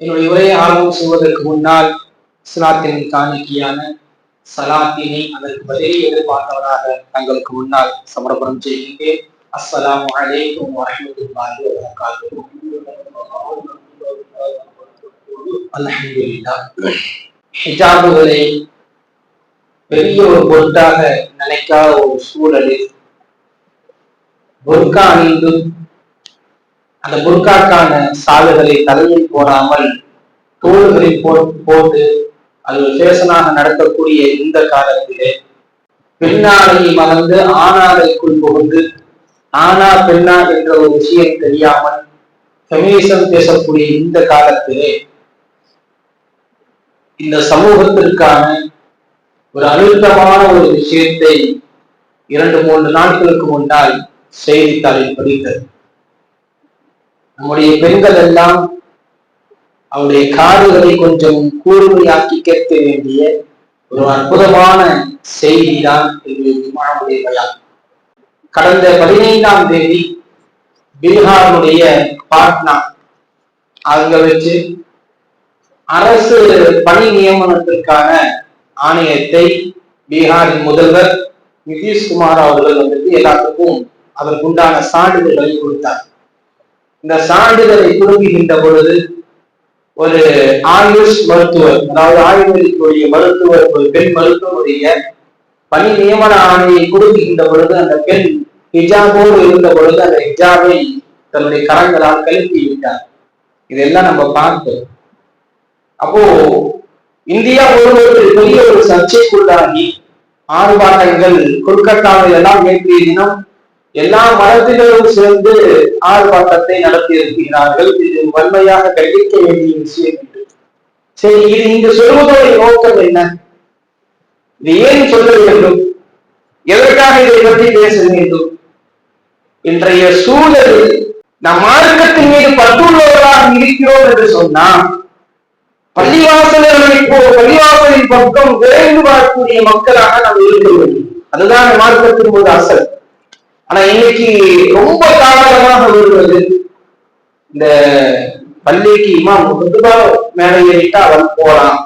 என்னுடைய உரையை ஆரம்பம் செய்வதற்கு முன்னால் இஸ்லாத்தின் காணிக்கையான சலாத்தினை அதற்கு பதிலை எதிர்பார்த்தவராக தங்களுக்கு முன்னால் சமர்ப்பணம் செய்கின்றேன். அஸ்ஸலாமு அலைக்கும் வரஹ்மத்துல்லாஹி வபரகாத்துஹு. அல்ஹம்துலில்லாஹ். ஹிஜாபுகளை பெரிய ஒரு பொருட்டாக நினைக்காத ஒரு சூழலில் புர்கா அணிந்து அந்த புர்காக்கான சாலுகளை தலையில் போடாமல் தோள்களில் போட்டு அது ஒரு ஃபேஷனாக நடக்கக்கூடிய இந்த காலத்திலே பெண்ணாலையை மறந்து ஆணாலைக்குள் புகுந்து ஆனா பெண்ணா என்ற ஒரு விஷயம் தெரியாமல் ஃபெமினிசம் பேசக்கூடிய இந்த காலத்திலே இந்த சமூகத்திற்கான ஒரு அழுத்தமான ஒரு விஷயத்தை இரண்டு மூன்று நாட்களுக்கு முன்னால் செய்தித்தாளில் படித்தது. நம்முடைய பெண்கள் எல்லாம் அவருடைய காதுகளை கொஞ்சம் கூர்மையாக்கி கேட்க வேண்டிய ஒரு அற்புதமான செய்திதான் இது இமாமுடைய கடந்த பதினைந்தாம் தேதி பீகாருடைய பாட்னா அங்க வச்சு அரசு பணி நியமனத்திற்கான ஆணையத்தை பீகாரின் முதல்வர் நிதிஷ்குமார் அவர்கள் வந்துட்டு எல்லாத்துக்கும் அதற்குண்டான சான்றிதழ்களை கொடுத்தார். இந்த சான்றிதழை குடும்புகின்ற பொழுது ஒரு ஆயுஷ் மருத்துவர் அதாவது ஆயுர்வேதிக்குரிய மருத்துவர் ஒரு பெண் மருத்துவருடைய பணி நியமன ஆணையை கொடுக்கின்ற பொழுது அந்த பெண் ஹிஜாபோடு இருந்த பொழுது அந்த ஹிஜாபை தன்னுடைய கரங்களால் கழுப்பி விட்டார். இதெல்லாம் நம்ம பார்த்தோம். அப்போ இந்தியா ஒருவருக்கு பெரிய ஒரு சர்ச்சைக்குள்ளாகி ஆர்ப்பாட்டங்கள் கொல்கத்தாவில் எல்லாம் நேற்றைய தினம் எல்லா மதத்தினரும் சேர்ந்து ஆர்ப்பாட்டத்தை நடத்தி இருக்கிறார்கள் இது வன்மையாக கண்டிக்க வேண்டிய விஷயம் என்று சரி இது இங்கு சொல்வதோட நோக்கம் என்ன? இது ஏன் சொல்ல வேண்டும்? எதற்காக இதை பற்றி பேச வேண்டும்? இன்றைய சூழலில் நம் மார்க்கத்தின் மீது பற்றுள்ளவர்களாக இருக்கிறோம் என்று சொன்னால் பள்ளிவாசலர்கள் இப்போ பள்ளிவாசலின் பக்கம் விரைந்து வரக்கூடிய மக்களாக நாம் இருக்க வேண்டும். அதுதான் மார்க்கத்தின் போது அசல். ஆனா இன்னைக்கு ரொம்ப தாமதமாக வருவது இந்த பள்ளிக்கு இமாம் குத்துபா மேலே ஏறிட்டா அவன் போலாம்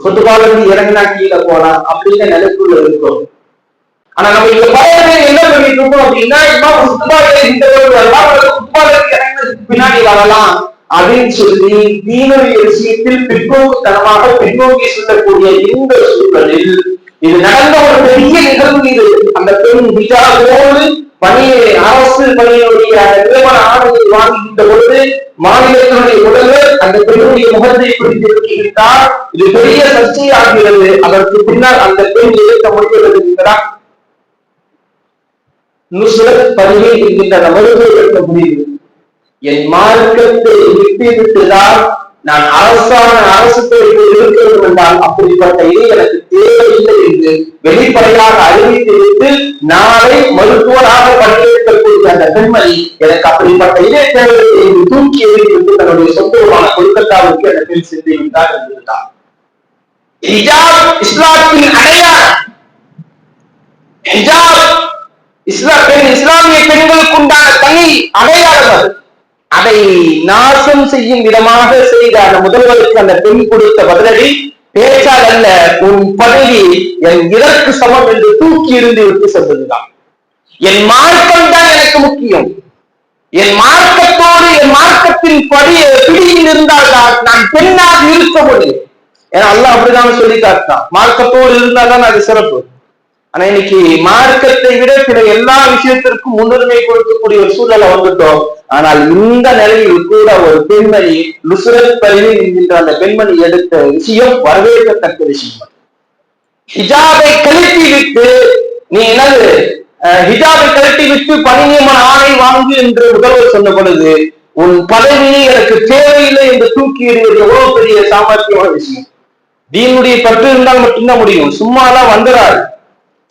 குத்துபால இருந்து இறங்கினா கீழே போலாம் அப்படின்னு நிலைக்குள்ள இருக்கும் ஆனா நம்ம இந்த பயணமே என்ன பண்ணிட்டு இருக்கோம் அப்படின்னா இமாம் குத்துபால இந்த குத்துபால இறங்கினதுக்கு பின்னாடி வரலாம் அப்படின்னு சொல்லி தீனுடைய விஷயத்தில் பிற்போக்குத்தனமாக பிற்போக்கி சொல்லக்கூடிய இந்த சூழலில் இது நடந்த ஒரு பெரிய நிகழ்வு இது. அந்த பெண் ஹிஜாபோடு பணியை அரசு பணியினுடைய அந்த நிறுவன ஆணையை வாங்குகின்ற பொழுது மாநிலத்தினுடைய முதல்வர் அந்த பெண்ணுடைய முகத்தை பிடித்திருக்கிறார் இது பெரிய சர்ச்சையாகிறது. அதற்கு பின்னால் அந்த பெண் எதிர்க்க முடிகிறது என்கிறார் நுசுரத் பதிவை இருக்கின்ற மருத்துவ எடுக்க முடியுது. என் மார்க்கத்தை விட்டு விட்டுதான் நான் அரசான அரசு துறையில் என்றால் அப்படிப்பட்ட இது எனக்கு தேவையில்லை என்று வெளிப்படையாக அறிவித்துவிட்டு நாளை மருத்துவராக பணியேற்கக்கூடிய அந்த பெண்மணி எனக்கு அப்படிப்பட்ட இதே தேவையை என்று தூக்கி எறிந்து தன்னுடைய சொந்தமான கொல்கத்தாவுக்கு அந்த பெண் சென்று விட்டார் என்றிருந்தார் இஸ்லாத்தின் அடையாளம். இஸ்லாம் பெண் இஸ்லாமிய பெண்களுக்கு உண்டான தனி அடையாளம் அது. அதை நாசம் செய்யும் விதமாக செய்த அந்த முதல்வருக்கு அந்த பெண் கொடுத்த பதிலடி பேச்சால் அல்ல உன் பதவி என் இதற்கு சமம் என்று தூக்கி இருந்து விட்டு சென்றதுதான் என் மார்க்கம் தான் எனக்கு முக்கியம். என் மார்க்கத்தோடு என் மார்க்கத்தின் படி பிடியில் இருந்தால்தான் நான் பெண்ணாக இருக்க முடியும். ஏன்னா அல்ல அப்படிதான் சொல்லி காட்டான் மார்க்கத்தோடு இருந்தால்தான் அது சிறப்பு. ஆனா இன்னைக்கு மார்க்கத்தை விட சில எல்லா விஷயத்திற்கும் முன்னுரிமை கொடுக்கக்கூடிய ஒரு சூழலை வந்துட்டோம் ஆனால் இந்த நிலையில் கூட ஒரு பெண்மணி லுசுரத் பரிவு என்கின்ற அந்த பெண்மணி எடுத்த விஷயம் வரவேற்கத்தக்க விஷயம். ஹிஜாபை கழட்டி விட்டு நீ என்னது ஹிஜாபை கழட்டி விட்டு பணிநியமன ஆணை வாங்கு என்று முதல்வர் சொன்ன பொழுது உன் பதவி எனக்கு தேவையில்லை என்று தூக்கி எறிவது எவ்வளவு பெரிய சாமர்த்தியமான விஷயம். தீனுடைய பற்று இருந்தால் மட்டும்தான் முடியும். சும்மாலாம் வந்துடாது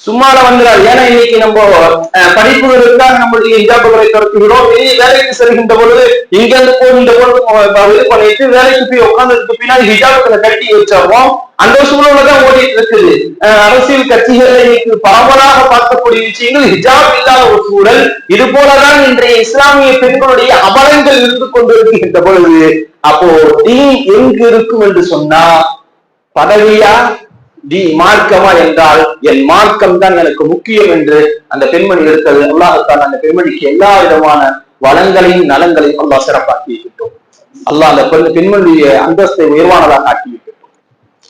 சும்மால வந்துடாது ஏன்னா இன்னைக்கு நம்ம படிப்புகளுக்காக நம்மளுடைய இஜாபுகளை துரத்துகிறோம். வெளியே வேலைக்கு செல்கின்ற பொழுது இங்க இருந்து போகின்ற பொழுது இது பண்ணிட்டு வேலைக்கு போய் உட்கார்ந்ததுக்கு பின்னாடி ஹிஜாபுகளை கட்டி வச்சிருவோம் அந்த சூழலதான் ஓடிட்டு இருக்குது. அரசியல் கட்சிகள் இன்னைக்கு பரவலாக பார்க்கக்கூடிய விஷயங்கள் ஹிஜாப் இல்லாத ஒரு சூழல். இது போலதான் இன்றைய இஸ்லாமிய பெண்களுடைய அபலங்கள் இருந்து கொண்டிருக்கின்ற பொழுது அப்போ தீன் எங்கு இருக்கும் என்று சொன்னா பதவியா தி மார்க்கமா என்றால் என் மார்க்கம் தான் எனக்கு முக்கியம் என்று அந்த பெண்மணி இருக்கிறது. அல்லாஹத்தான் அந்த பெண்மணிக்கு எல்லா விதமான வளங்களையும் நலங்களையும் அல்லாஹ் சிறப்பாக்கி விட்டோம். அல்லாஹ் அந்த பெண் பெண்மணிய அந்தஸ்தை உயர்வானதாக ஆக்கி விட்டோம்.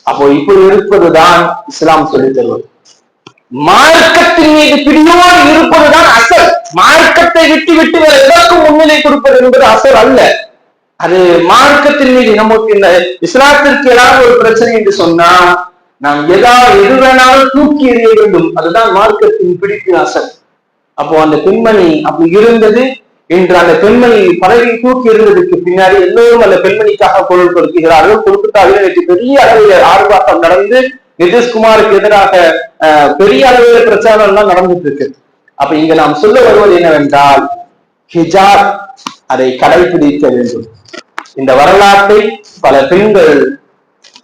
அப்போ இப்படி இருப்பதுதான் இஸ்லாம் சொல்லித் தருவது. மார்க்கத்தின் மீது பிரியோடு இருப்பதுதான் அசல். மார்க்கத்தை விட்டு விட்டு வேற எதற்கும் முன்னிலை கொடுப்பது என்பது அசல் அல்ல. அது மார்க்கத்தின் மீது நமக்கு இந்த இஸ்லாத்திற்கு ஏதாவது ஒரு பிரச்சனை என்று சொன்னா நாம் எதா எது வேணாலும் தூக்கி எறிய வேண்டும். அதுதான் மார்க்கத்தின் பிடிப்பு அசல் அப்போ அந்த பெண்மணி அப்படி இருந்தது என்று அந்த பெண்மணி பதவி தூக்கி இருந்ததுக்கு பின்னாடி எல்லோரும் அந்த பெண்மணிக்காக குரல் கொடுக்கிறார்கள். கொடுத்துட்டார்கள். நேற்று பெரிய அளவில் ஆர்ப்பாட்டம் நடந்து நிதிஷ்குமாருக்கு எதிராக அஹ், பெரிய அளவில் பிரச்சாரம் எல்லாம் நடந்துட்டு இருக்கு அப்ப இங்க நாம் சொல்ல வருவது என்னவென்றால் ஹிஜாப் அதை கடைபிடிக்க வேண்டும். இந்த வரலாற்றை பல பெண்கள்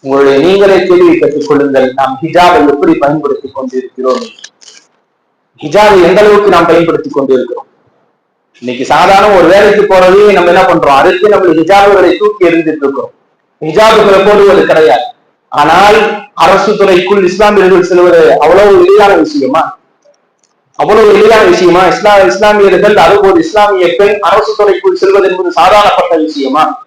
உங்களுடைய நீங்களே கேள்வி கற்றுக் கொள்ளுங்கள் நாம் ஹிஜாபை எப்படி பயன்படுத்திக் கொண்டிருக்கிறோம்? ஹிஜாபை எந்த அளவுக்கு நாம் பயன்படுத்திக் கொண்டிருக்கிறோம்? இன்னைக்கு சாதாரண ஒரு வேலைக்கு போறதே நம்ம என்ன பண்றோம்? அதுக்கு நம்ம ஹிஜாபுகளை தூக்கி எறிந்துட்டு இருக்கிறோம். ஹிஜாபுகளை போடுவது கிடையாது. ஆனால் அரசு துறைக்குள் இஸ்லாமியர்கள் செல்வது அவ்வளவு எளிதான விஷயமா? அவ்வளவு எளிதான விஷயமா? இஸ்லா இஸ்லாமியர்கள் அதுபோது இஸ்லாமிய பெண் அரசு துறைக்குள் செல்வது என்பது சாதாரணப்பட்ட விஷயமா?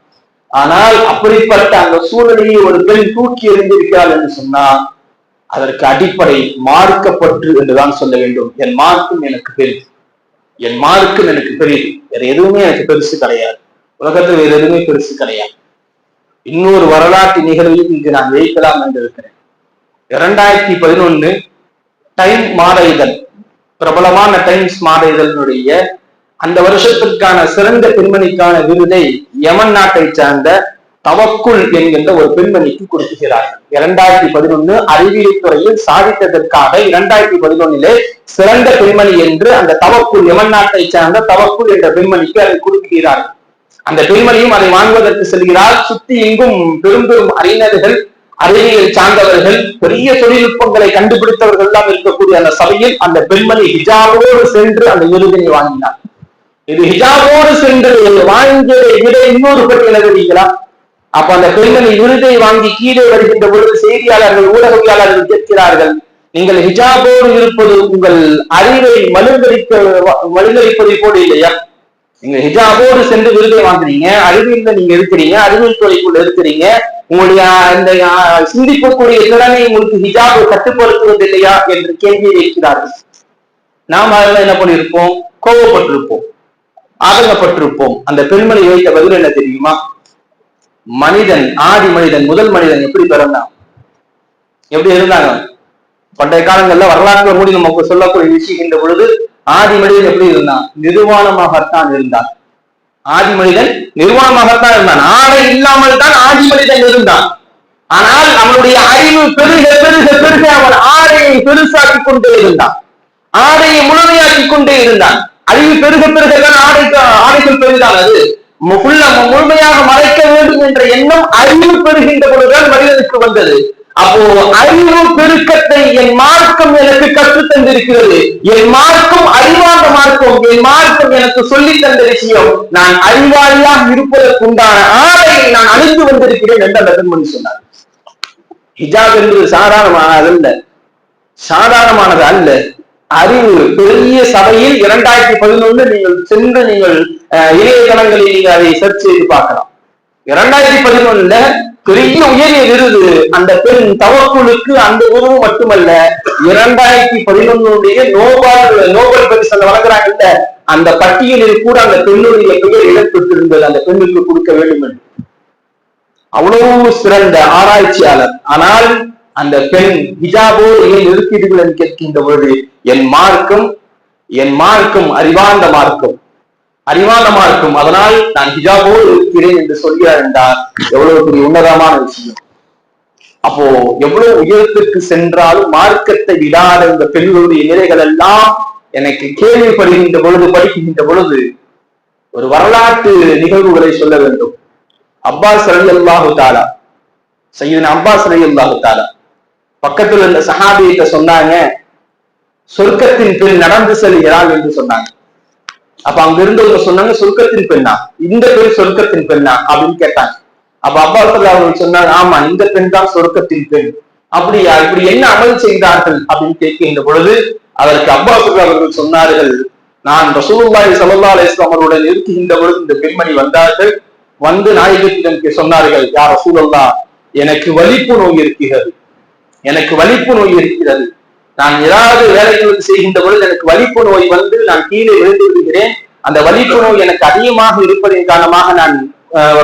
ஆனால் அப்படிப்பட்ட அந்த சூழலையை ஒரு பெண் தூக்கி எறிந்திருக்கிறாள் என்று சொன்னால் அதற்கு அடிப்படை மார்க்கப்பற்று என்றுதான் சொல்ல வேண்டும். என் மார்க்கும் எனக்கு பெரிது. என் மார்க்கும் எனக்கு பெரியது வேற எதுவுமே எனக்கு பெருசு கிடையாது. உலகத்தில் வேற எதுவுமே பெருசு கிடையாது. இன்னொரு வரலாற்று நிகழ்வையும் இங்கு நான் வைக்கலாம் என்று இருக்கிறேன். இரண்டாயிரத்தி பதினொன்னு டைம் மாத இதழ். பிரபலமான டைம்ஸ் மாத இதழினுடைய அந்த வருஷத்திற்கான சிறந்த பெண்மணிக்கான விருதை யமன் நாட்டை சார்ந்த தவக்குள் என்கின்ற ஒரு பெண்மணிக்கு கொடுக்கிறார். இரண்டாயிரத்தி பதினொன்னு அறிவியல் துறையில் சாதித்ததற்காக இரண்டாயிரத்தி பதினொன்னிலே சிறந்த பெண்மணி என்று அந்த தவக்குள் யமன் நாட்டை சார்ந்த தவக்குள் என்ற பெண்மணிக்கு அதை கொடுக்கிறார். அந்த பெண்மணியும் அதை வாங்குவதற்கு செல்கிறார். சுத்தி எங்கும் பெரும் பெரும் அறிஞர்கள் அறிவியல் சார்ந்தவர்கள் பெரிய தொழில்நுட்பங்களை கண்டுபிடித்தவர்கள் எல்லாம் இருக்கக்கூடிய அந்த சபையில் அந்த பெண்மணி ஹிஜாபோடு சென்று அந்த விருதினை வாங்கினார். இது ஹிஜாபோடு சென்று வாங்கியதை விட இன்னொரு பெண் தெரியுங்களா அப்ப அந்த பெண்மணி விருதை வாங்கி கீழே வருகின்ற பொழுது செய்தியாளர்கள் ஊடகவியாளர்கள் கேட்கிறார்கள் நீங்கள் ஹிஜாபோடு இருப்பது உங்கள் அறிவை மழுங்கரிக்க மழுங்கரிப்பதை போல இல்லையா? நீங்க ஹிஜாபோடு சென்று விருதை வாங்குறீங்க அறிவியல் நீங்க இருக்கிறீங்க அறிவியல் துறைக்குள்ள இருக்கிறீங்க உங்களுடைய இந்த சிந்திக்கக்கூடிய திறனை உங்களுக்கு ஹிஜாப் கட்டுப்படுத்துவது இல்லையா என்று கேள்வி வைக்கிறார்கள். நாம் அதில் என்ன பண்ணியிருப்போம்? கோபப்பட்டிருப்போம் ஆதங்கப்பட்டிருப்போம். அந்த பெண்மணி வைத்த பதில் என்ன தெரியுமா? மனிதன் ஆதி மனிதன் முதல் மனிதன் எப்படி பிறந்தான்? எப்படி இருந்தாங்க? பண்டைய காலங்கள்ல வரலாற்று மூடி நமக்கு சொல்லக்கூடிய விஷயங்கின்ற பொழுது ஆதி மனிதன் எப்படி இருந்தான்? நிர்வாணமாகத்தான் இருந்தான். ஆதி மனிதன் நிர்வாணமாகத்தான் இருந்தான். ஆடை இல்லாமல் தான் ஆதி மனிதன் இருந்தான். ஆனால் அவனுடைய அறிவு பெருக பெருக பெருக அவன் ஆடையை பெருசாக்கி கொண்டே இருந்தான். ஆடையை முழுமையாக்கி கொண்டே இருந்தான். அறிவு பெருக பெருக ஆடைக்கு ஆடைகள் பெரிதான் அது முழுமையாக மறைக்க வேண்டும் என்ற எண்ணம் அறிவு பெறுகின்ற பொழுதுதான் மனிதனுக்கு வந்தது. அப்போ அறிவு பெருக்கத்தை என் மார்க்கம் எனக்கு கற்றுத் தந்திருக்கிறது. என் மார்க்கம் அறிவார்ந்த மார்க்கம் என் மார்க்கம் எனக்கு சொல்லி தந்த விஷயம் நான் அறிவாளியாக இருப்பதற்குண்டான ஆடையை நான் அணிந்து வந்திருக்கிறேன் என்று அந்த பெண்மணி சொன்னார். ஹிஜாப் என்பது சாதாரணமானது அல்ல. சாதாரணமானது அல்ல. அறிவு. பெரிய சபையில் இரண்டாயிரத்தி பதினொன்று நீங்கள் சென்று நீங்கள் இணையதளங்களில் நீங்க அதை சர்ச் செய்து பார்க்கலாம். இரண்டாயிரத்தி பதினொன்னுல பெரிய உயரிய விருது அந்த பெண் தவக்குழுக்கு அந்த விருது மட்டுமல்ல இரண்டாயிரத்தி பதினொன்னுடைய நோபல் நோபல் பரிசு அந்த வழங்குறாங்கல்ல அந்த பட்டியலில் கூட அந்த பெண்ணுடைய பெயர் இடம்பெற்றிருந்தது அந்த பெண்ணுக்கு கொடுக்க வேண்டும் என்று. அவ்வளவு சிறந்த ஆராய்ச்சியாளர். ஆனால் அந்த பெண் ஹிஜாபோடு ஏன் இருக்கிறீர்கள் என்று கேட்கின்ற பொழுது என் மார்க்கம் என் மார்க்கம் அறிவார்ந்த மார்க்கம். அறிவான மார்க்கம். அதனால் நான் ஹிஜாபோடு இருக்கிறேன் என்று சொல்கிறார் என்றால் எவ்வளவு பெரிய உன்னதமான விஷயம். அப்போ எவ்வளவு உயரத்திற்கு சென்றாலும் மார்க்கத்தை விடாத இந்த பெண்களுடைய நிலைகள் எல்லாம் எனக்கு கேள்விப்படுகின்ற பொழுது படிக்கின்ற பொழுது ஒரு வரலாற்று நிகழ்வுகளை சொல்ல வேண்டும். அப்பாஸ் ரலி அல்லாஹு தாலா சையீதன் அப்பாஸ் ரலி அல்லாஹு தாலா பக்கத்துல இருந்த சஹாபியிட்ட சொன்னாங்க சொர்க்கத்தின் பெண் நடந்து செல்கிறாள் என்று சொன்னாங்க. அப்ப அங்க இருந்தவங்க சொன்னாங்க சொர்க்கத்தின் பெண்ணா? இந்த பெண் சொர்க்கத்தின் பெண்ணா? அப்படின்னு கேட்டாங்க. அப்ப அப்பா அவர்கள் சொன்னாங்க ஆமா இந்த பெண் தான் சொர்க்கத்தின் பெண். அப்படியா? இப்படி என்ன அமல் செய்தார்கள்? அப்படின்னு கேட்கின்ற பொழுது அதற்கு அப்பா அவர்கள் சொன்னார்கள் நான் ரசூலுல்லாஹி ஸல்லல்லாஹு அலைஹி அவருடன் இருக்குகின்ற பொழுது இந்த பெண்மணி வந்தார்கள். வந்து நாயகத்திடம் சொன்னார்கள் யார் ரசூலல்லா எனக்கு வலிப்பு நோய் இருக்கிறது. எனக்கு வலிப்பு நோய் இருக்கிறது. நான் ஏதாவது வேலைகள் செய்கின்ற பொழுது எனக்கு வலிப்பு நோய் வந்து நான் கீழே விழுந்து விடுகிறேன். அந்த வலிப்பு நோய் எனக்கு அதிகமாக இருப்பதன் காரணமாக நான்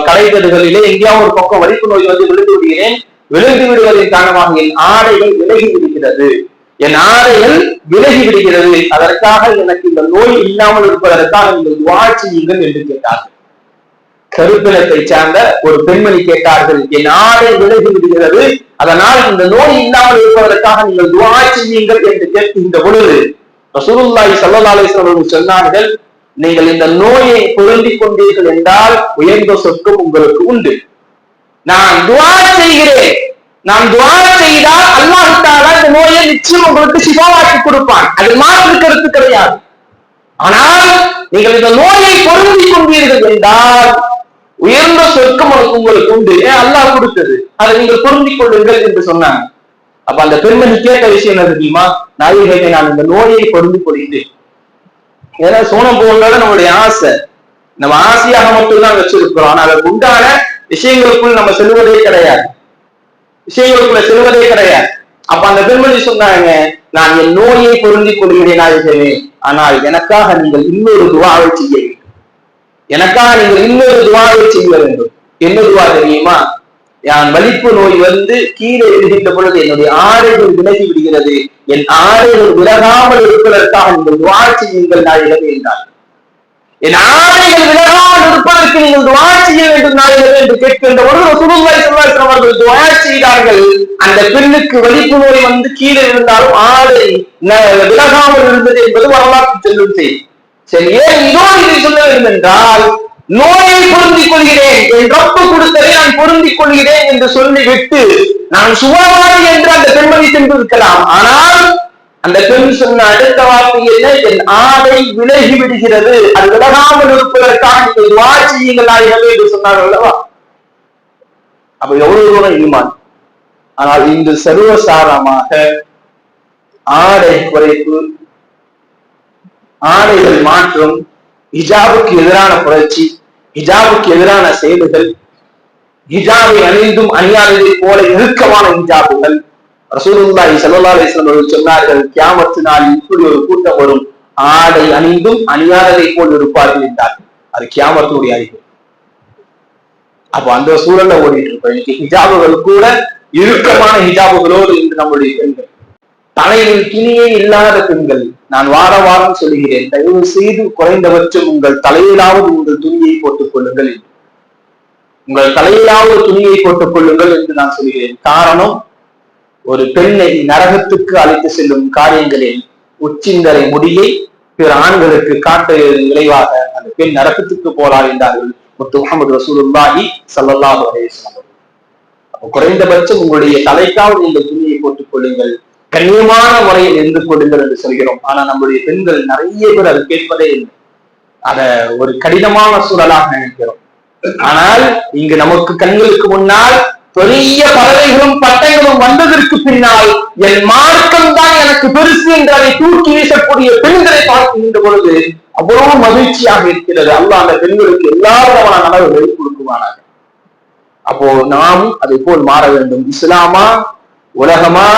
கலைகடுகளிலே எங்கேயாவது ஒரு பக்கம் வலிப்பு நோய் வந்து விழுந்து விடுகிறேன். விழுந்து விடுவதன் காரணமாக என் ஆடைகள் விலகி விடுகிறது. என் ஆடைகள் விலகி விடுகிறது. அதற்காக எனக்கு இந்த நோய் இல்லாமல் இருப்பதற்காக நீங்கள் துவா என்று கேட்டார்கள். கருப்பினத்தை சார்ந்த ஒரு பெண்மணி கேட்டார்கள் என் ஆடை விலகி விடுகிறது. அதனால் இந்த நோய் இல்லாமல் இருப்பதற்காக நீங்கள் துவா செய்யுங்கள் என்று கேட்கின்ற பொழுது ரசூலுல்லாஹி ஸல்லல்லாஹு அலைஹி சொன்னார்கள் நீங்கள் இந்த நோயை பொருந்திக் கொண்டீர்கள் என்றால் உயர்ந்த சொற்கும் உங்களுக்கு உண்டு. நான் துவா செய்கிறேன். நான் துவா செய்தால் அல்லாஹால இந்த நோயை நிச்சயம் உங்களுக்கு சிவாவாக்கி கொடுப்பான். அது மாற்று கருத்து கிடையாது. ஆனால் நீங்கள் இந்த நோயை பொருந்திக் கொண்டீர்கள் என்றால் உயர்ந்த சொர்க்கம் உங்களுக்கு உண்டு. ஏன் அல்லாஹ் கொடுத்தது? அதை நீங்கள் பொருந்திக் கொள்ளுங்கள் என்று சொன்னாங்க. அப்ப அந்த பெண்மணி கேட்ட விஷயம் என்ன தெரியுமா? நாயகத்தை நான் இந்த நோயை பொருந்து கொள்கிறேன் ஏன்னா சோனம் போகணும்னால நம்மளுடைய ஆசை. நம்ம ஆசையாக மட்டும்தான் வச்சிருக்கிறோம். ஆனால் அதற்கு உண்டான விஷயங்களுக்குள் நம்ம செல்வதே கிடையாது. விஷயங்களுக்குள்ள செல்வதே கிடையாது. அப்ப அந்த பெண்மணி சொன்னாங்க நான் என் நோயை பொருந்திக் கொள்கிறேன் நாயகமே ஆனால் எனக்காக நீங்கள் இன்னொரு துவாவை செய்ய எனக்காக நீங்கள் இன்னொரு துவாவை செய்ய வேண்டும். என்ன துவா தெரியுமா? என் வலிப்பு நோய் வந்து கீழே எழுகின்ற பொழுது என்னுடைய ஆடைகள் விலகி விடுகிறது. என் ஆடைகள் விலகாமல் இருப்பதற்காக நீங்கள் துவா செய்யுங்கள் நாயகமே என்றார். என் ஆடைகள் விலகாமல் இருப்பதற்கு நீங்கள் துவா செய்ய வேண்டும் நாயகமே என்று கேட்கின்ற பொழுது சுருங்காய் சொல்வார்கள் அவர்கள் துவா செய்தார்கள். அந்த பெண்ணுக்கு வலிப்பு நோய் வந்து கீழே இருந்தாலும் ஆடை விலகாமல் இருந்தது என்பது வரலாற்று செல்லும் செய்தி. சரி ஏன் இதோ இதை சொல்ல வேண்டும் என்றால் நோயை பொருந்திக் கொள்கிறேன் என் ரப்பு கொடுத்ததை நான் பொருந்திக் கொள்கிறேன் என்று சொல்லிவிட்டு நான் சுகமானி என்று அந்த பெண்மணி சென்றிருக்கலாம். ஆனால் அந்த பெண் சொன்ன அடுத்த வார்த்தை என்ன? என் ஆடை விலகி விடுகிறது. அது விலகாமல் இருப்பதற்காக நீங்கள் துவா செய்யுங்கள் என்று சொன்னார் அல்லவா? அப்ப எவ்வளவு தூரம் ஈமான்? ஆனால் இன்று சர்வசாரமாக ஆடை குறைப்பு ஆடைகள் மாற்றம் ஹிஜாபுக்கு எதிரான புரட்சி ஹிஜாபுக்கு எதிரான செயல்கள் ஹிஜாபை அணிந்தும் அணியாததை போல இறுக்கமான ஹிஜாபுகள். ரசூலுல்லாஹி சல்லா அலைஹி சொன்னார்கள் கியாமத்து நாள் இப்படி ஒரு கூட்டம் வரும். ஆடை அணிந்தும் அணியாததை போல் இருப்பார்கள் என்றார்கள். அது கியாமத்துடைய அறிவு. அப்ப அந்த சூழல்ல ஓடிட்டு இருக்கோம். இன்னைக்கு ஹிஜாபுகள் கூட இறுக்கமான ஹிஜாபுகளோடு இன்று நம்முடைய பெண்கள். தலையில் துணியே இல்லாத பெண்கள். நான் வார வாரம் சொல்கிறேன் தயவு செய்து குறைந்தபட்சம் உங்கள் தலையிலாவது உங்கள் துணியை போட்டுக் கொள்ளுங்கள் உங்கள் தலையிலாவது துணியை போட்டுக் கொள்ளுங்கள் என்று நான் சொல்கிறேன் காரணம் ஒரு பெண்ணை நரகத்துக்கு அழைத்து செல்லும் காரியங்களில் உச்சிந்தரை முடியை பிற ஆண்களுக்கு காட்ட விளைவாக அந்த பெண் நரகத்துக்கு போறார் என்றார்கள் முத்து முகமது ரசூலுல்லாஹி சல்லல்லாஹு அலைஹி வஸல்லம். குறைந்தபட்சம் உங்களுடைய தலைக்காவது நீங்கள் துணியை போட்டுக் கொள்ளுங்கள். கண்ணியமான முறையில் இருந்து கொடுங்கள் என்று சொல்கிறோம். ஆனா நம்முடைய பெண்கள் நிறைய பேர் அதை கேட்பதே இல்லை. அத ஒரு கடினமான சூழலாக நினைக்கிறோம். ஆனால் இங்கு நமக்கு கண்களுக்கு முன்னால் பெரிய பறவைகளும் பட்டங்களும் வந்ததற்கு பின்னால் என் மார்க்கம் தான் எனக்கு பெருசு என்று அதை தூக்கி வீசக்கூடிய பெண்களை பார்க்கின்ற பொழுது அவ்வளவு மகிழ்ச்சியாக இருக்கிறது. அல்ல அந்த பெண்களுக்கு எல்லா விதமான நலவுகளை கொடுக்குவானாங்க அப்போ நாம் அதை போல் மாற வேண்டும். இஸ்லாமா உலகமா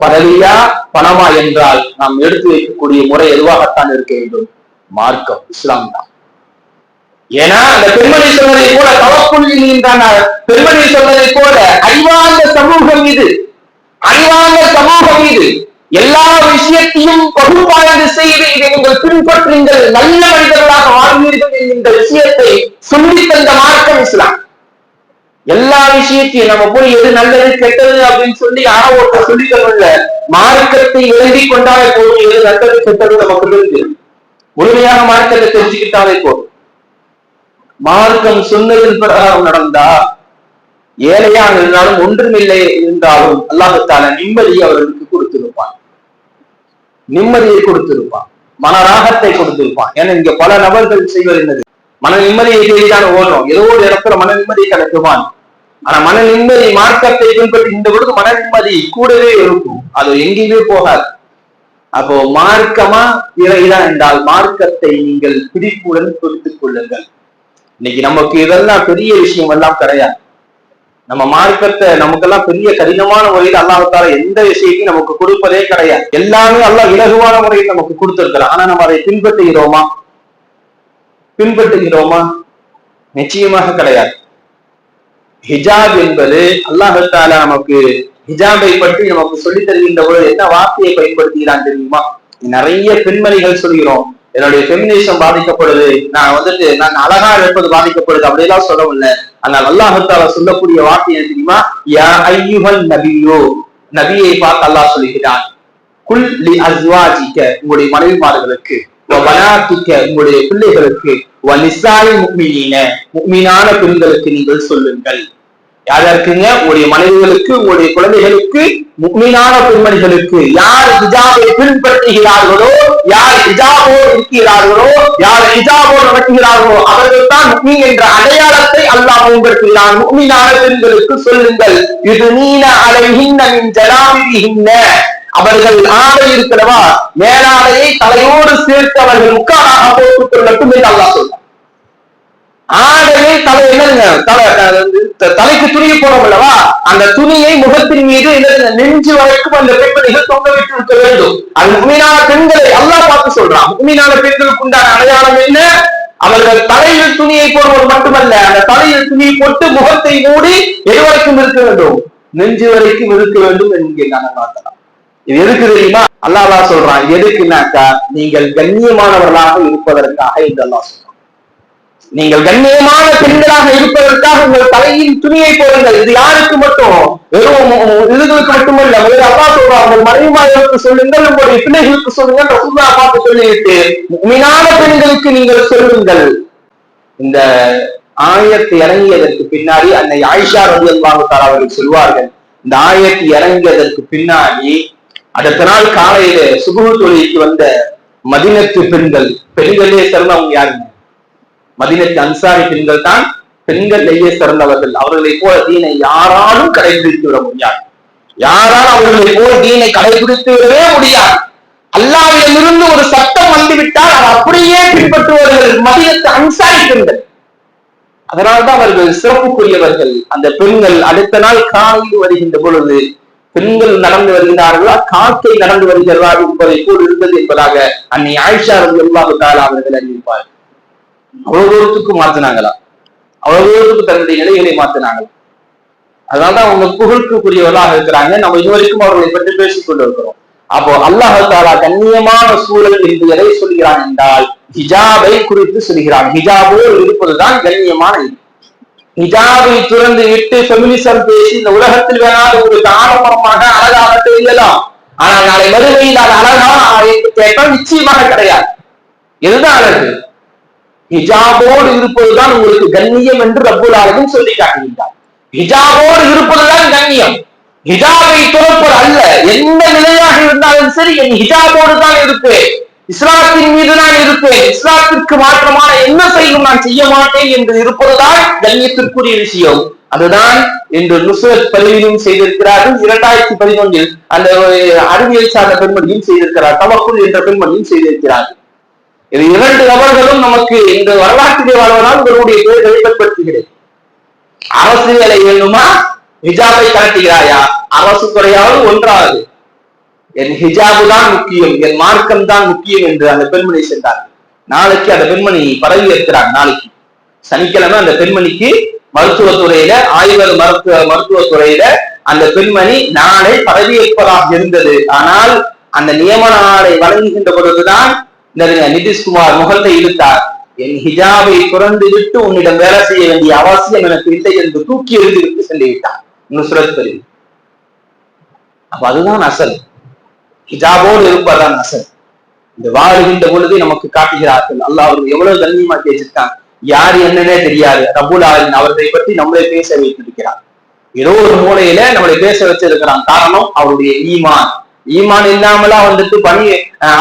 பதவியா பணமா என்றால் நாம் எடுத்து வைக்கக்கூடிய முறை எதுவாகத்தான் இருக்க வேண்டும்? மார்க்கம் இஸ்லாம் தான். ஏன்னா அந்த பெண்மணி சொன்னதை போல தவக்குள்ளின்றான பெண்மணி சொன்னதை போல அறிவார்ந்த சமூகம் இது. அறிவார்ந்த சமூகம் இது. எல்லா விஷயத்தையும் பகுப்பாய்வு செய்து இதை நீங்கள் பின்பற்றுங்கள். நல்ல மனிதர்களாக வாழ்வீர்கள் என்கின்ற விஷயத்தை சொல்லி தந்த மார்க்கம் இஸ்லாம். எல்லா விஷயத்தையும் நம்ம போய் எது நல்லது கெட்டது அப்படின்னு சொல்லி யாரோ ஒருத்தர் சொல்லிக்கணும்ல மார்க்கத்தை எழுதி கொண்டாலே போதும் எது நல்லது கெட்டது நமக்கு இருக்கு முழுமையாக மார்க்கத்தை தெரிஞ்சுக்கிட்டாலே போதும். மார்க்கம் சொன்னதின் பிரகாரம் நடந்தா ஏழையாக இருந்தாலும் ஒன்றுமில்லை இருந்தாலும் அல்லாஹத்தால நிம்மதியை அவர்களுக்கு கொடுத்திருப்பான். நிம்மதியை கொடுத்திருப்பான். மனராகத்தை கொடுத்திருப்பான். ஏன்னா இங்க பல நபர்கள் செய்வது என்னது? மன நிம்மதியை தேடிதான் ஓடுறோம். ஏதோ ஒரு இடத்துல மன நிம்மதி கிடைக்குமான் ஆனா மன நிம்மதி மார்க்கத்தை பின்பற்றி இந்த பொழுது மன நிம்மதி கூடவே இருக்கும். அது எங்கேயுமே போகாது. அப்போ மார்க்கமா இறைதான் என்றால் மார்க்கத்தை நீங்கள் பிடிப்புடன் குறித்துக் கொள்ளுங்கள். இன்னைக்கு நமக்கு இதெல்லாம் பெரிய விஷயம் எல்லாம் கிடையாது. நம்ம மார்க்கத்தை நமக்கெல்லாம் பெரிய கடினமான முறையில் அல்லாஹால எந்த விஷயத்தையும் நமக்கு கொடுப்பதே கிடையாது. எல்லாமே எல்லாம் இலகுவான முறையில் நமக்கு கொடுத்திருக்கிறான். ஆனா நம்ம அதை பின்பற்றுகிறோமா? பின்பற்றுகிறோமா? நிச்சயமாக கிடையாது. ஹிஜாப் என்பது அல்லாஹால நமக்கு ஹிஜாபை பற்றி நமக்கு சொல்லி தருகின்ற பொழுது என்ன வார்த்தையை பயன்படுத்துகிறான் தெரியுமா? நிறைய பெண்மணிகள் சொல்கிறோம் என்னுடைய பெமினிசம் பாதிக்கப்படுது நான் வந்துட்டு நான் அழகா இருப்பது பாதிக்கப்படுது அப்படியெல்லாம் சொல்லவில்லை ஆனால் அல்லாஹால சொல்லக்கூடிய வார்த்தை என்ன தெரியுமா? யா ஐயுகல் நபியோ நபியை பார்த்து அல்லாஹ் சொல்லுகிறான் குல் லி அஸ்வாஜிக்க உங்களுடைய மனைவிமார்களுக்கு உங்களுடைய பிள்ளைகளுக்கு முக்மினீன. முக்மீனான பெண்களுக்கு நீங்கள் சொல்லுங்கள். யார் இருக்குங்க உங்களுடைய மனைவிகளுக்கு உங்களுடைய குழந்தைகளுக்கு முக்மீனான பெண்மணிகளுக்கு. யார் ஹிஜாபை பின்பற்றுகிறார்களோ யார் ஹிஜாபோடு இருக்கிறார்களோ யார் ஹிஜாபோடு நடத்துகிறார்களோ அவர்கள் தான் முக்மீன் என்ற அடையாளத்தை அல்லாஹ் பயன்படுத்துகிறான் முக்மீனான பெண்களுக்கு சொல்லுங்கள். இது நீன அலைகின்ன மின் ஜலாமிகின்ன அவர்கள் ஆடை இருக்கிறவா? மேலாடையை தலையோடு சேர்த்து அவர்கள் முக்காலாக போட்டுக் கொள்ளட்டும் என்று அல்லாஹ் சொல்றான் ஆடையை தலை என்னங்க தலை தலைக்கு துணி போடும் அல்லவா? அந்த துணியை முகத்தின் மீது என்ன நெஞ்சு வரைக்கும் அந்த பெண்மணிகள் தொங்க விட்டு இருக்க வேண்டும். அது உண்மையான பெண்களை அல்லாஹ் பார்த்து சொல்றான். உண்மையான பெண்களுக்கு உண்டான அடையாளம் என்ன? அவர்கள் தலையில் துணியை போடுவது மட்டுமல்ல அந்த தலையில் துணியை போட்டு முகத்தை மூடி எதுவரைக்கும் இருக்க வேண்டும். நெஞ்சு வரைக்கும் இருக்க வேண்டும் என்கிற நாங்கள் பார்க்கலாம் இது எதுக்கு தெரியுமா? அல்லாஹ் சொல்றான் எதுக்குனாக்கா நீங்கள் கண்ணியமானவர்களாக இருப்பதற்காக என்று அல்லாஹ் சொல்றான். நீங்கள் கண்ணியமான பெண்களாக இருப்பதற்காக உங்கள் தலையின் துணியை போடுங்கள். இது யாருக்கு மட்டும்? வெறும் இதுகளுக்கு மட்டுமல்ல. முதல் அப்பா சொல்றா உங்கள் மனைவிமார்களுக்கு சொல்லுங்கள் உங்களுடைய பிள்ளைகளுக்கு சொல்லுங்கள். ரசூல்லா பார்த்து சொல்லிவிட்டு மீனான பெண்களுக்கு நீங்கள் சொல்லுங்கள். இந்த ஆயத்து இறங்கியதற்கு பின்னாடி அன்னை ஆயிஷா ரவி அல்லாஹார் அவர்கள் சொல்வார்கள் இந்த ஆயத்து இறங்கியதற்கு பின்னாடி அடுத்த நாள் காலையில சுகுகு தொழிலுக்கு வந்த மதினத்து பெண்கள் பெண்களே சிறந்தவங்க யாருங்க? மதினத்து அன்சாரி பெண்கள் தான் பெண்களிலேயே சிறந்தவர்கள். அவர்களை போல தீனை யாராலும் கடைபிடித்து விட முடியாது. யாரால் அவர்களை போல் தீனை கடைபிடித்து விடவே முடியாது. அல்லாவிடமிருந்து ஒரு சட்டம் வந்துவிட்டால் அதை அப்படியே பின்பற்றுவார்கள் மதியத்தை அன்சாரி பெண்கள். அதனால்தான் அவர்கள் சிறப்புக்குரியவர்கள். அந்த பெண்கள் அடுத்த நாள் காலையில் வருகின்ற பொழுது பெண்கள் நடந்து வருகிறார்களா? காக்கை நடந்து வருகிறார்கள் என்பதை போல் இருந்தது என்பதாக அன்னை ஆயிஷா ரவி அல்லாஹு அவர்கள் அறிவிப்பார்கள். அவ்வளவு தூரத்துக்கு மாத்தினாங்களா? அவ்வளவு தூரத்துக்கு தன்னுடைய நிலைகளை மாத்தினாங்களா? அதனாலதான் அவங்க புகழ்க்குரியவர்களாக இருக்கிறாங்க. நம்ம இதுவரைக்கும் அவர்களை பற்றி பேசிக் கொண்டிருக்கிறோம். அப்போ அல்லாஹ் தாலா கண்ணியமான சூழல் என்று எதை சொல்கிறான் என்றால் ஹிஜாபை குறித்து சொல்கிறான். ஹிஜாபோ இருப்பதுதான் கண்ணியமான இது. ஹிஜாபை துறந்து விட்டு பெமினிசம் பேசி இந்த உலகத்தில் வேணாத ஒரு ஆடம்பரமாக அழகாக தெரியலாம். ஆனால் நாளை மறுமையில் அது அழகா என்று கேட்டால் நிச்சயமாக கிடையாது. இதுதான் அழகு. ஹிஜாபோடு இருப்பதுதான் உங்களுக்கு கண்ணியம் என்று ரப்புல் ஆலமின் சொல்லி காட்டுகின்றார். ஹிஜாபோடு இருப்பதுதான் கண்ணியம். ஹிஜாபை துறப்பது அல்ல. எந்த நிலையாக இருந்தாலும் சரி என் ஹிஜாபோடு தான் இருப்பேன். இஸ்லாத்தின் மீது நான் இருப்பேன். இஸ்லாத்திற்கு மாற்றமான என்ன செய்யும் நான் செய்ய மாட்டேன் என்று இருப்பதுதான் கண்ணியத்திற்குரிய விஷயம். அதுதான் என்று நுசரத் பதிவிலும் செய்திருக்கிறார்கள். இரண்டாயிரத்தி பதினொன்றில் அந்த அறிவியல் சார்ந்த பெண்மணியும் செய்திருக்கிறார். தமக்குள் என்ற பெண்மணியும் செய்திருக்கிறார்கள். இது இரண்டு நபர்களும் நமக்கு இந்த வரலாற்றிலே வாழ்வதால் உங்களுடைய பேர் ஏற்படுத்துகிறது அரசு வேலை வேணுமா ஹிஜாபை காட்டுகிறாயா அரசு துறையாவது ஒன்றாவது. என் ஹிஜாபு தான் முக்கியம் என் மார்க்கம் தான் முக்கியம் என்று அந்த பெண்மணி சென்றார். நாளைக்கு அந்த பெண்மணி பதவி ஏற்கிறார் நாளைக்கு. சனிக்கிழமை அந்த பெண்மணிக்கு மருத்துவத்துறையில ஆய்வர் மருத்துவ மருத்துவத்துறையில அந்த பெண்மணி நாளை பதவியேற்பதாக இருந்தது. ஆனால் அந்த நியமன ஆணை வழங்குகின்ற பொழுதுதான் நிதிஷ்குமார் முகத்தை இழுத்தார். என் ஹிஜாபை துறந்து விட்டு உன்னிடம் வேலை செய்ய வேண்டிய அவசியம் எனக்கு இல்லை என்று தூக்கி எழுதி விட்டு சென்று விட்டார் நுசுரத் பதிவு அப்ப அதுதான் அசல். ஹிஜாபோடு இருப்பதுதான் அசல். இந்த வாழ்கின்ற பொழுது நமக்கு காட்டுகிறார்கள். அல்லாஹ் அவர்கள் எவ்வளவு கண்ணியமாக்கி வச்சிருக்காங்க. யார் என்னன்னே தெரியாது. ரபுல் ஆலின் அவர்களை பற்றி நம்மளை பேச வைத்திருக்கிறார். ஏதோ ஒரு மூலையில நம்மளை பேச வச்சிருக்கிறான். காரணம் அவருடைய ஈமான். ஈமான் இல்லாமலாம் வந்துட்டு பணி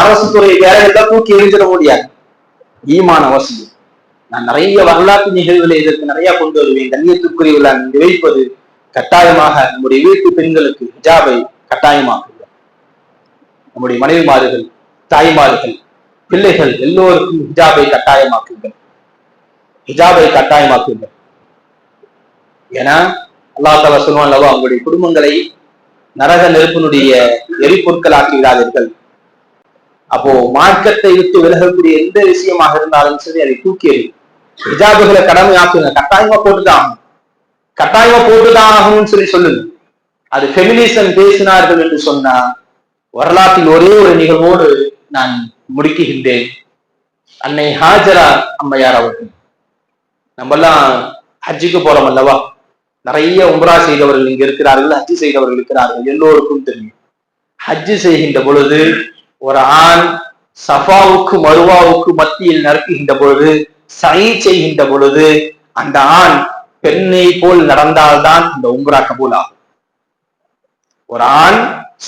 அரசு துறை வேலைகள்லாம் தூக்கி எரிஞ்சிட முடியாது. ஈமான் அவசியம் நான் நிறைய வரலாற்று நிகழ்வுகளை இதற்கு நிறைய கொண்டு வருவேன். கண்ணியத்துக்குரியவர்கள் நான் நினைப்பது கட்டாயமாக நம்முடைய வீட்டு பெண்களுக்கு ஹிஜாபை கட்டாயமாக்குங்கள். நம்முடைய மனைவிமார்கள் தாய்மார்கள் பிள்ளைகள் எல்லோருக்கும் ஹிஜாபை கட்டாயமாக்குங்கள். ஹிஜாபை கட்டாயமாக்குங்கள். ஏன்னா அல்லா தாலா சொல்லுவான் அல்லவா அவங்களுடைய குடும்பங்களை நரக நெருப்பினுடைய எரிபொருட்களாக்கி விடாதீர்கள். அப்போ மார்க்கத்தை விட்டு விலகக்கூடிய எந்த விஷயமாக இருந்தாலும் சரி அதை தூக்கி எறி ஹிஜாபுகளை கடமையாக்குங்க. கட்டாயமா போட்டுதான். கட்டாயமா போட்டுதான் ஆகணும்னு சொல்லி சொல்லுங்க. அது ஃபெமினிசம் பேசினார்கள் என்று சொன்னா வரலாற்றில் ஒரே ஒரு நிகழ்வோடு நான் முடிக்குகின்றேன் அன்னை ஹாஜரா அம்மையார் அவர்கள். நம்மெல்லாம் ஹஜ்ஜுக்கு போறோம் அல்லவா? நிறைய உம்ரா செய்தவர்கள் இங்க இருக்கிறார்கள் ஹஜ்ஜு செய்தவர்கள் இருக்கிறார்கள் எல்லோருக்கும் தெரியும். ஹஜ்ஜு செய்கின்ற பொழுது ஒரு ஆண் சஃபாவுக்கு மருவாவுக்கு மத்தியில் நடக்குகின்ற பொழுது சை செய்கின்ற பொழுது அந்த ஆண் பெண்ணை போல் நடந்தால்தான் இந்த உம்ரா கபூல் ஆகும் ஒரு ஆண்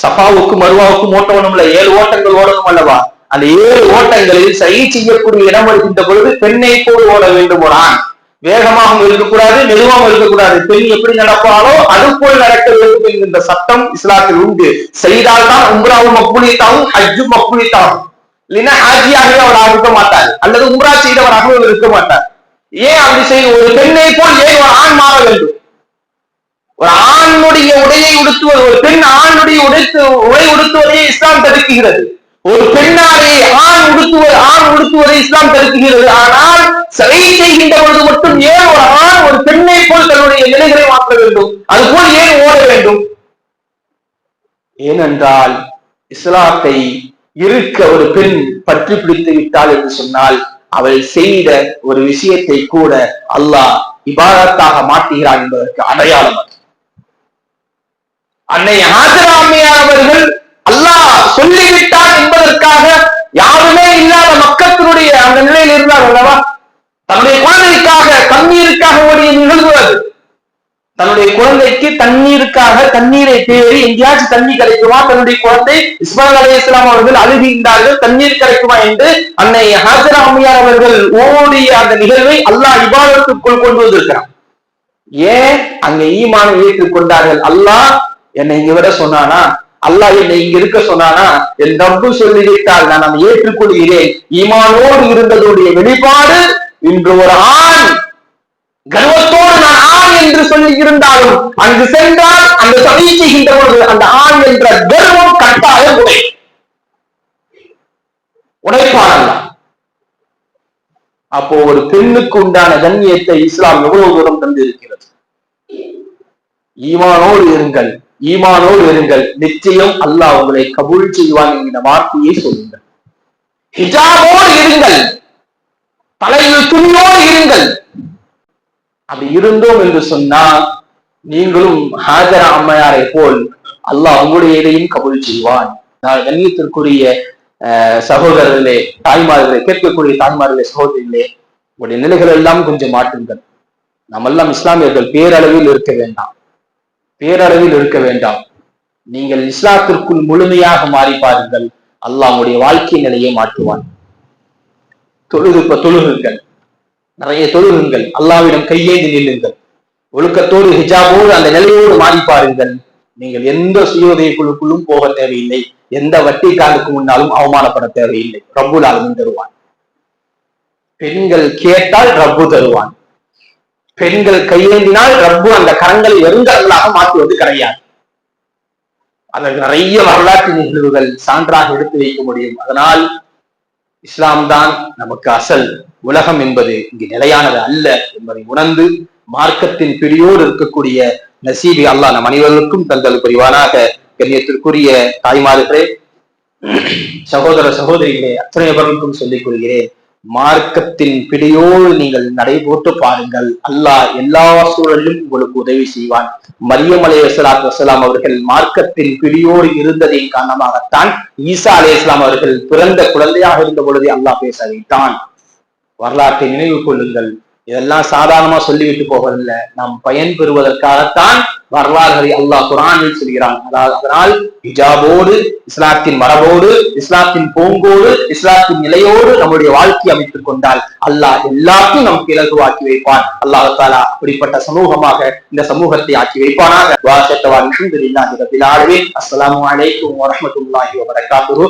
சஃபாவுக்கு மருவாவுக்கும் ஓட்டணும் இல்ல ஏழு ஓட்டங்கள் ஓடணும் அல்லவா? அந்த ஏழு ஓட்டங்களில் சை செய்யக்கூடிய இடம் வருகின்ற பொழுது பெண்ணை போல் ஓட வேண்டும் ஒரு ஆண். வேகமாகவும் இருக்கக்கூடாது மெதுவாகவும் இருக்கக்கூடாது. பெண் எப்படி நடப்பாலோ அது போல் நடக்க வேண்டும் என்கின்ற சட்டம் இஸ்லாத்தில் உண்டு. செய்தால்தான் உம்ராவும் மக்குலித்தாவும் ஹஜ்ஜும் மக்குலித்தாவும் இல்லைன்னா ஹாஜியாகவே அவர் இருக்க மாட்டார் அல்லது உம்ரா செய்தவராகவும் அவர் இருக்க மாட்டார் ஏன் அப்படி செய்ய ஒரு பெண்ணை போல் ஏன் ஒரு ஆண் மாற வேண்டும்? ஒரு ஆணுடைய உடையை உடுத்துவது ஒரு பெண் ஆணுடைய உடைத்து உடை உடுத்துவதையே இஸ்லாம் தடுக்குகிறது. ஒரு பெண்ணாரை ஆண் உடுத்துவது ஆண் உடுத்துவதை இஸ்லாம் தடுக்குகிறது ஆனால் சிலை செய்கின்ற பொழுது மட்டும் ஏன் ஒரு ஆண் ஒரு பெண்ணை போல் தன்னுடைய நிலைகளை மாற்ற வேண்டும்? அது போல் ஏன் ஓட வேண்டும்? ஏனென்றால் இஸ்லாத்தை இருக்க ஒரு பெண் பற்றி பிடித்து விட்டாள் என்று சொன்னால் அவள் செய்த ஒரு விஷயத்தை கூட அல்லாஹ் இபாரத்தாக மாற்றுகிறான் என்பதற்கு அடையாளம் அன்னை ஆஜரா அவர்கள் அல்லாஹ் சொல்லிவிட்டான் என்பதற்காக யாருமே இல்லாத மக்கத்தினுடைய அந்த நிலையில் இருந்தார் அல்லவா? தன்னுடைய குழந்தைக்காக தண்ணீருக்காக ஓடிய நிகழ்வு அது தன்னுடைய குழந்தைக்கு தண்ணீருக்காக தண்ணீரை தேடி எங்கேயாச்சும் தண்ணி கிடைக்குமா? தன்னுடைய குழந்தை இஸ்மாயில் அலி இஸ்லாம் அவர்கள் அழுகின்றார்கள் தண்ணீர் கிடைக்குமா என்று அன்னை ஹாஜரா அம்மையார் அவர்கள் ஓடிய அந்த நிகழ்வை அல்லாஹ் இபாதத்துக்குள் கொண்டு வந்திருக்கிறான். ஏன்? அங்க ஈமானை ஏற்றுக் கொண்டார்கள் அல்லாஹ் என்னை இங்க விட சொன்னானா? அல்லாஹ் என்னை இங்க இருக்க சொன்னானா என் ரப்பு சொல்லிவிட்டால் நான் அதை ஏற்றுக்கொள்கிறேன். ஈமானோடு இருந்ததுடைய வெளிப்பாடு இன்று ஒரு ஆண் கர்வத்தோடு நான் ஆண் என்று சொல்லி இருந்தாலும் அங்கு சென்றால் அந்த சதி செய்கின்ற பொழுது அந்த ஆண் என்ற கர்வம் கட்டாயம் உடை உடைப்பானல்ல அப்போ ஒரு பெண்ணுக்கு உண்டான கண்ணியத்தை இஸ்லாம் எவ்வளவு தூரம் தந்திருக்கிறது? ஈமானோடு இருங்கள். ஈமானோடு இருங்கள். நிச்சயம் அல்லாஹ் உங்களை கபூல் செய்வான் என்கிற வார்த்தையை சொல்லுங்கள். ஹிஜாபோடு இருங்கள். தலையில் துணியோடு இருங்கள். அப்படி இருந்தோம் என்று சொன்னா நீங்களும் ஹாஜரா அம்மையாரை போல் அல்லாஹ் உங்களுடைய இதையும் கபூல் செய்வான். நான் கண்ணியத்திற்குரிய அஹ், சகோதரர்களே தாய்மார்களே கேட்கக்கூடிய தாய்மார்களே சகோதரிகளே உங்களுடைய நிலைகள் எல்லாம் கொஞ்சம் மாற்றுங்கள். நம்ம எல்லாம் இஸ்லாமியர்கள் பேரளவில் இருக்க வேண்டாம். பேரளவில் இருக்க வேண்டாம். நீங்கள் இஸ்லாத்திற்குள் முழுமையாக மாறி பாருங்கள். அல்லாஹ் உங்களுடைய வாழ்க்கை நிலையை மாற்றுவான். தொழுது இப்ப தொழுகுங்கள். நிறைய தொழுகுங்கள். அல்லாவிடம் கையேந்து நில்லுங்கள். ஒழுக்கத்தோடு ஹிஜாபோடு அந்த நிலையோடு மாறி பாருங்கள். நீங்கள் எந்த சுயோதய குழுக்குள்ளும் போக தேவையில்லை. எந்த வட்டி காலுக்கு முன்னாலும் அவமானப்பட தேவையில்லை. ரப்புல் ஆலமின் தருவான். பெண்கள் கேட்டால் ரப்பு தருவான். பெண்கள் கையேந்தினால் ரப்பு அந்த கரங்களை வெறுங்கரங்களாக மாற்றுவது கிடையாது அதற்கு நிறைய வரலாற்று நிகழ்வுகள் சான்றாக எடுத்து வைக்க முடியும். அதனால் இஸ்லாம் தான் நமக்கு அசல். உலகம் என்பது இங்கு நிலையானது அல்ல என்பதை உணர்ந்து மார்க்கத்தின் பிடியோடு இருக்கக்கூடிய நசீபி அல்லாஹ் நம் அனைவருக்கும் தந்தல் புரிவானாக. கண்ணியத்திற்குரிய தாய்மார்களே சகோதர சகோதரிகளே அத்தனை பேருக்கும் சொல்லிக் கொள்கிறேன். மார்க்கத்தின் பிடியோடு நீங்கள் நடைபோட்டு பாருங்கள். அல்லாஹ் எல்லா சூழலிலும் உங்களுக்கு உதவி செய்வான். மரியம் அலே அசலாம் வசலாம் அவர்கள் மார்க்கத்தின் பிடியோடு இருந்ததின் காரணமாகத்தான் ஈசா அலே இஸ்லாம் அவர்கள் பிறந்த குழந்தையாக இருந்த பொழுதே அல்லாஹ் பேச வைத்தான். வரலாற்றை நினைவு கொள்ளுங்கள். இதெல்லாம் சாதாரணமா சொல்லிவிட்டு போவதில்லை. நாம் பயன் பெறுவதற்காகத்தான் வரலாறுகளை அல்லாஹ் குரானில் சொல்கிறான். அதாவது அதனால் ஹிஜாபோடு இஸ்லாத்தின் மரபோடு இஸ்லாத்தின் போங்கோடு இஸ்லாத்தின் நிலையோடு நம்முடைய வாழ்க்கை அமைத்துக் கொண்டால் அல்லாஹ் எல்லாத்தையும் நமக்கு இலகுவாக்கி வைப்பான். அல்லாஹாலா அப்படிப்பட்ட சமூகமாக இந்த சமூகத்தை ஆக்கி வைப்பானாக. வாசத்தவான் அஸ்லாம் அலைக்கும் வரமத்துல்லாஹி வபரகாத்துஹு.